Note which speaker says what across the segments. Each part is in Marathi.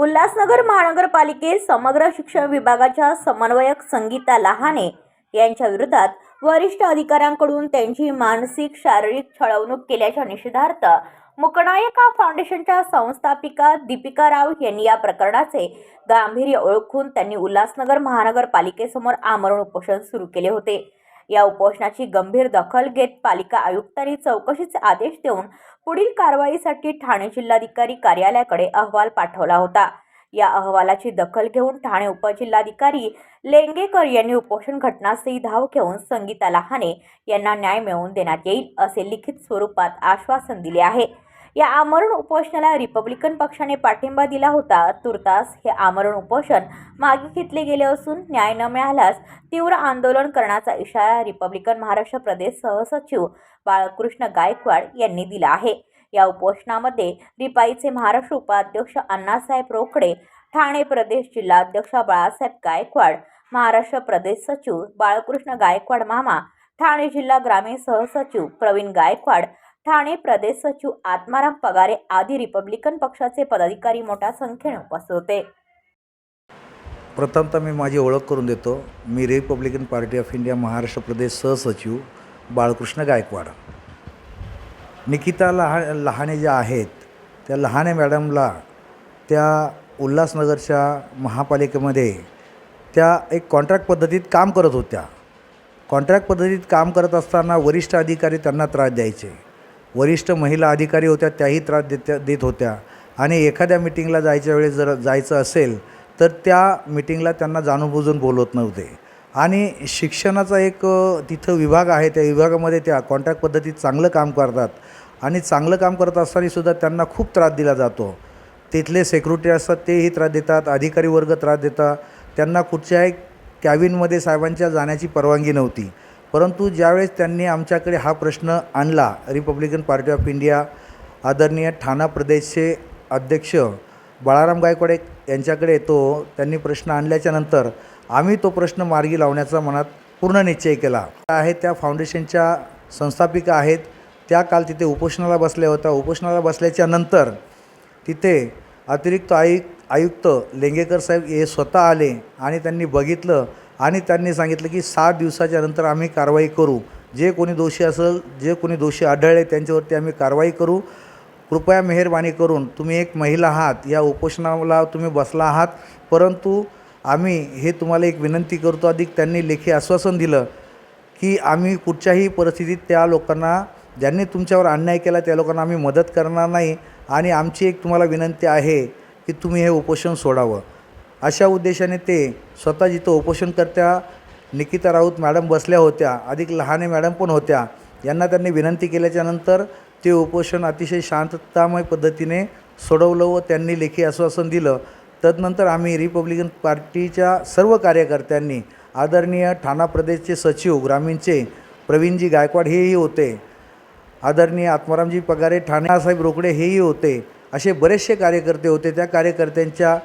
Speaker 1: उल्हासनगर महानगरपालिकेत समग्र शिक्षण विभागाच्या समन्वयक संगीता लहाने यांच्या विरोधात वरिष्ठ अधिकाऱ्यांकडून त्यांची मानसिक शारीरिक छळवणूक केल्याच्या निषेधार्थ मुकनायका फाउंडेशनच्या संस्थापिका दीपिका राव यांनी या प्रकरणाचे गांभीर्य ओळखून त्यांनी उल्हासनगर महानगरपालिकेसमोर आमरण उपोषण सुरू केले होते. या उपोषणाची गंभीर दखल घेत पालिका आयुक्तांनी चौकशीचे आदेश देऊन पुढील कारवाईसाठी ठाणे जिल्हाधिकारी कार्यालयाकडे अहवाल पाठवला होता. या अहवालाची दखल घेऊन ठाणे उपजिल्हाधिकारी लेंगेकर यांनी उपोषण घटनास्थळी धाव घेऊन संगीता लहाने यांना न्याय मिळवून देण्यात येईल असे लिखित स्वरूपात आश्वासन दिले आहे. या आमरण उपोषणाला रिपब्लिकन पक्षाने पाठिंबा दिला होता. तुर्तास हे आमरण उपोषण मागे घेतले गेले असून न्याय न मिळाल्यास तीव्र आंदोलन करण्याचा इशारा रिपब्लिकन महाराष्ट्र प्रदेश सहसचिव बाळकृष्ण गायकवाड यांनी दिला आहे. या उपोषणामध्ये रिपाईचे महाराष्ट्र उपाध्यक्ष अण्णासाहेब रोकडे ठाणे प्रदेश जिल्हाध्यक्ष बाळासाहेब गायकवाड महाराष्ट्र प्रदेश सचिव बाळकृष्ण गायकवाड मामा ठाणे जिल्हा ग्रामीण सहसचिव प्रवीण गायकवाड ठाणे प्रदेश सचिव आत्माराम पगारे आदी रिपब्लिकन पक्षाचे पदाधिकारी मोठ्या संख्येने उपस्थित होते.
Speaker 2: प्रथमतः मी माझी ओळख करून देतो. मी Republican Party of India Maharashtra प्रदेश सहसचिव बाळकृष्ण गायकवाड. निकिता लहा लहाने ज्या आहेत त्या लहाने मॅडमला त्या उल्हासनगरच्या महापालिकेमध्ये त्या एक कॉन्ट्रॅक्ट पद्धतीत काम करत होत्या. कॉन्ट्रॅक्ट पद्धतीत काम करत असताना वरिष्ठ अधिकारी त्यांना त्रास द्यायचे. वरिष्ठ महिला अधिकारी होत्या त्याही त्रास देत्या देत होत्या. आणि एखाद्या मिटिंगला जायच्या वेळेस जर जायचं असेल तर त्या मिटिंगला त्यांना जाणूनबुजून बोलवत नव्हते. आणि शिक्षणाचा एक तिथं विभाग आहे त्या विभागामध्ये त्या कॉन्ट्रॅक्ट पद्धतीत चांगलं काम करतात. आणि चांगलं काम करत असतानासुद्धा त्यांना खूप त्रास दिला जातो. तिथले सेक्युरिटी असतात तेही त्रास देतात अधिकारी वर्ग त्रास देतात. त्यांना कुठच्याही कॅबिनमध्ये साहेबांच्या जाण्याची परवानगी नव्हती. परंतु ज्यावेळेस त्यांनी आमच्याकडे हा प्रश्न आणला रिपब्लिकन पार्टी ऑफ इंडिया आदरणीय ठाणा प्रदेशचे अध्यक्ष बाळाराम गायकवाडे यांच्याकडे तो त्यांनी प्रश्न आणल्याच्या नंतर आम्ही तो प्रश्न मार्गी लावण्याचा मनात पूर्ण निश्चय केला. आहे त्या फाउंडेशनच्या संस्थापिका आहेत त्या काल तिथे उपोषणाला बसल्या होत्या. उपोषणाला बसल्याच्या नंतर तिथे अतिरिक्त आयुक्त आयुक्त लेंगेकर साहेब हे स्वतः आले आणि त्यांनी बघितलं आणि त्यांनी सांगितलं की सात दिवसाच्या नंतर आम्ही कारवाई करू. जे कोणी दोषी असेल जे कोणी दोषी आढळले त्यांच्यावरती आम्ही कारवाई करू. कृपया मेहरबानी करून तुम्ही एक महिला आहात या उपोषणाला तुम्ही बसला आहात. परंतु आम्ही हे तुम्हाला एक विनंती करतो. अधिक त्यांनी लेखी आश्वासन दिलं की आम्ही कुठच्याही परिस्थितीत त्या लोकांना ज्यांनी तुमच्यावर अन्याय केला त्या लोकांना आम्ही मदत करणार नाही. आणि आमची एक तुम्हाला विनंती आहे की तुम्ही हे उपोषण सोडावं. अशा उद्देशाने ते स्वतः जिथं उपोषणकर्त्या निकिता राऊत मॅडम बसल्या होत्या अधिक लहाने मॅडम पण होत्या यांना त्यांनी विनंती केल्याच्यानंतर ते उपोषण अतिशय शांततामय पद्धतीने सोडवलं व त्यांनी लेखी आश्वासन दिलं. तदनंतर आम्ही रिपब्लिकन पार्टीच्या सर्व कार्यकर्त्यांनी आदरणीय ठाणा प्रदेशचे सचिव ग्रामीणचे प्रवीणजी गायकवाड हेही होते आदरणीय आत्मारामजी पगारे ठाणेसाहेब रोकडे हेही होते असे बरेचसे कार्यकर्ते होते. त्या कार्यकर्त्यांच्या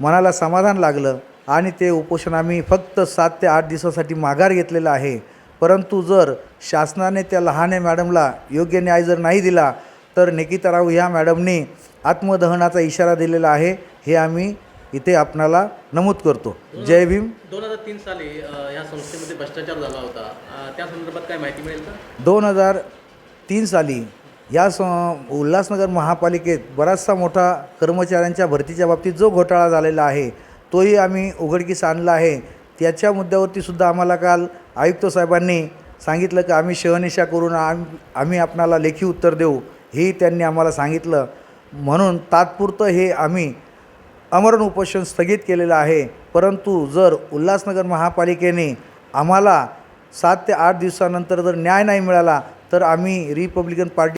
Speaker 2: मनाला समाधान लागलं आणि ते उपोषण आम्ही फक्त सात ते आठ दिवसासाठी माघार घेतलेलं आहे. परंतु जर शासनाने त्या लहाने मॅडमला योग्य न्याय जर नाही दिला तर निकिता राव ह्या मॅडमनी आत्मदहनाचा इशारा दिलेला आहे. हे आम्ही इथे आपणाला नमूद करतो. जय भीम.
Speaker 3: दोन हजार तीन साली या संस्थेमध्ये भ्रष्टाचार झाला होता. त्या संदर्भात काय माहिती मिळेल
Speaker 2: दोन हजार तीन साली या स उल्हासनगर महापालिकेत बराचसा मोठा कर्मचाऱ्यांच्या भरतीच्या बाबतीत जो घोटाळा झालेला आहे तोही आम्ही उघडकीस आणला आहे. त्याच्या मुद्द्यावरती सुद्धा आम्हाला काल आयुक्त साहेबांनी सांगितलं की आम्ही शहनिशा करून आम आम्ही आपणाला लेखी उत्तर देऊ हेही त्यांनी आम्हाला सांगितलं. म्हणून तात्पुरतं हे आम्ही अमरण उपोषण स्थगित केलेलं आहे. परंतु जर उल्हासनगर महापालिकेने आम्हाला सात ते आठ दिवसानंतर जर न्याय नाही मिळाला तर आम्ही रिपब्लिकन पार्टी